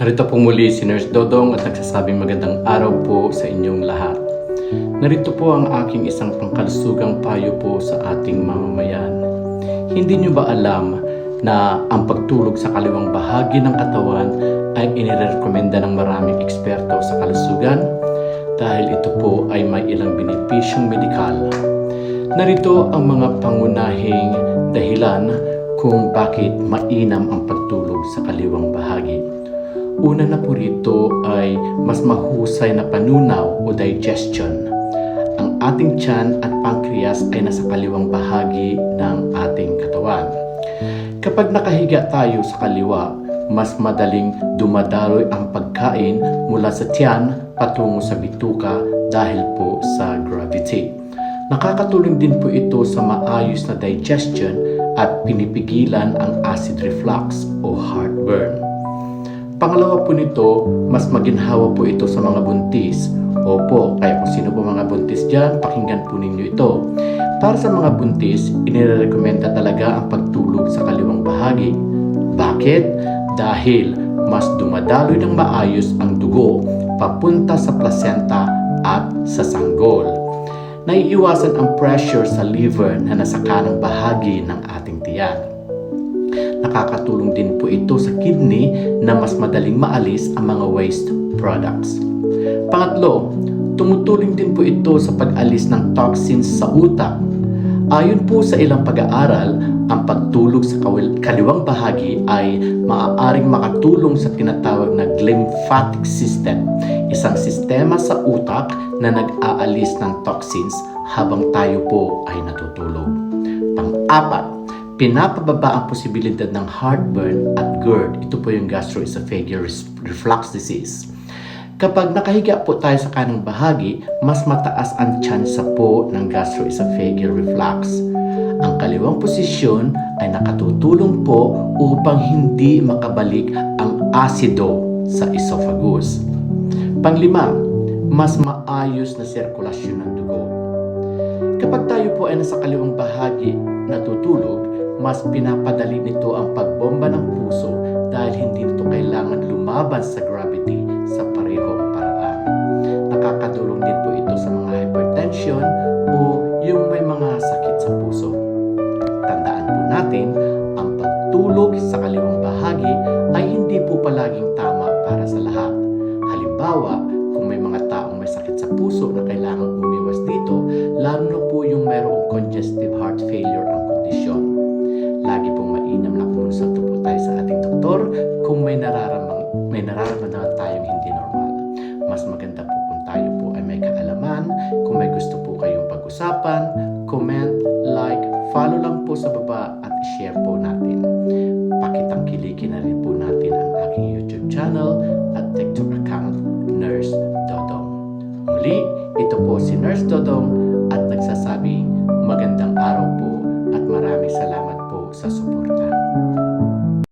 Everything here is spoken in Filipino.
Narito po muli si Nurse Dodong at nagsasabing magandang araw po sa inyong lahat. Narito po ang aking isang pangkalusugang payo po sa ating mamamayan. Hindi nyo ba alam na ang pagtulog sa kaliwang bahagi ng katawan ay inirekomenda ng maraming eksperto sa kalusugan? Dahil ito po ay may ilang benepisyong medikal. Narito ang mga pangunahing dahilan kung bakit mainam ang pagtulog sa kaliwang bahagi. Una na po rito ay mas mahusay na panunaw o digestion. Ang ating tiyan at pancreas ay nasa kaliwang bahagi ng ating katawan. Kapag nakahiga tayo sa kaliwa, mas madaling dumadaloy ang pagkain mula sa tiyan patungo sa bituka dahil po sa gravity. Nakakatulong din po ito sa maayos na digestion at pinipigilan ang acid reflux o heartburn. Pangalawa po nito, mas maginhawa po ito sa mga buntis. Opo, kaya kung sino po mga buntis dyan, pakinggan po ninyo ito. Para sa mga buntis, inirekomenda talaga ang pagtulog sa kaliwang bahagi. Bakit? Dahil mas dumadaloy ng maayos ang dugo papunta sa placenta at sa sanggol. Naiiwasan ang pressure sa liver na nasa kanang bahagi ng ating tiyan. Nakakatulong din po ito sa kidney na mas madaling maalis ang mga waste products. Pangatlo, tumutulong din po ito sa pag-alis ng toxins sa utak. Ayon po sa ilang pag-aaral, ang pagtulog sa kaliwang bahagi ay maaaring makatulong sa tinatawag na glymphatic system, isang sistema sa utak na nag-aalis ng toxins habang tayo po ay natutulog. Pang-apat, pinapababa ang posibilidad ng heartburn at GERD. Ito po yung gastroesophageal reflux disease. Kapag nakahiga po tayo sa kanang bahagi, mas mataas ang tsansa po ng gastroesophageal reflux. Ang kaliwang posisyon ay nakatutulong po upang hindi makabalik ang asido sa esophagus. Panglima, mas maayos na sirkulasyon ng dugo. Kapag tayo po ay nasa kaliwang bahagi natutulog, mas pinapadali nito ang pagbomba ng puso dahil hindi nito kailangan lumaban sa gravity sa parehong paraan. Nakakatulong din po ito sa mga hypertension o yung may mga sakit sa puso. Tandaan po natin, ang pagtulog sa kaliwang bahagi ay hindi po palaging tama para sa lahat. Halimbawa, kung may mga taong may sakit sa puso na kailangang umiwas dito, lalo na po Mas maganda po kung tayo po ay may kaalaman, kung may gusto po kayong pag-usapan, comment, like, follow lang po sa baba at share po natin. Pakitangkilikin na rin po natin ang aking YouTube channel at TikTok account, Nurse Dodong. Muli, ito po si Nurse Dodong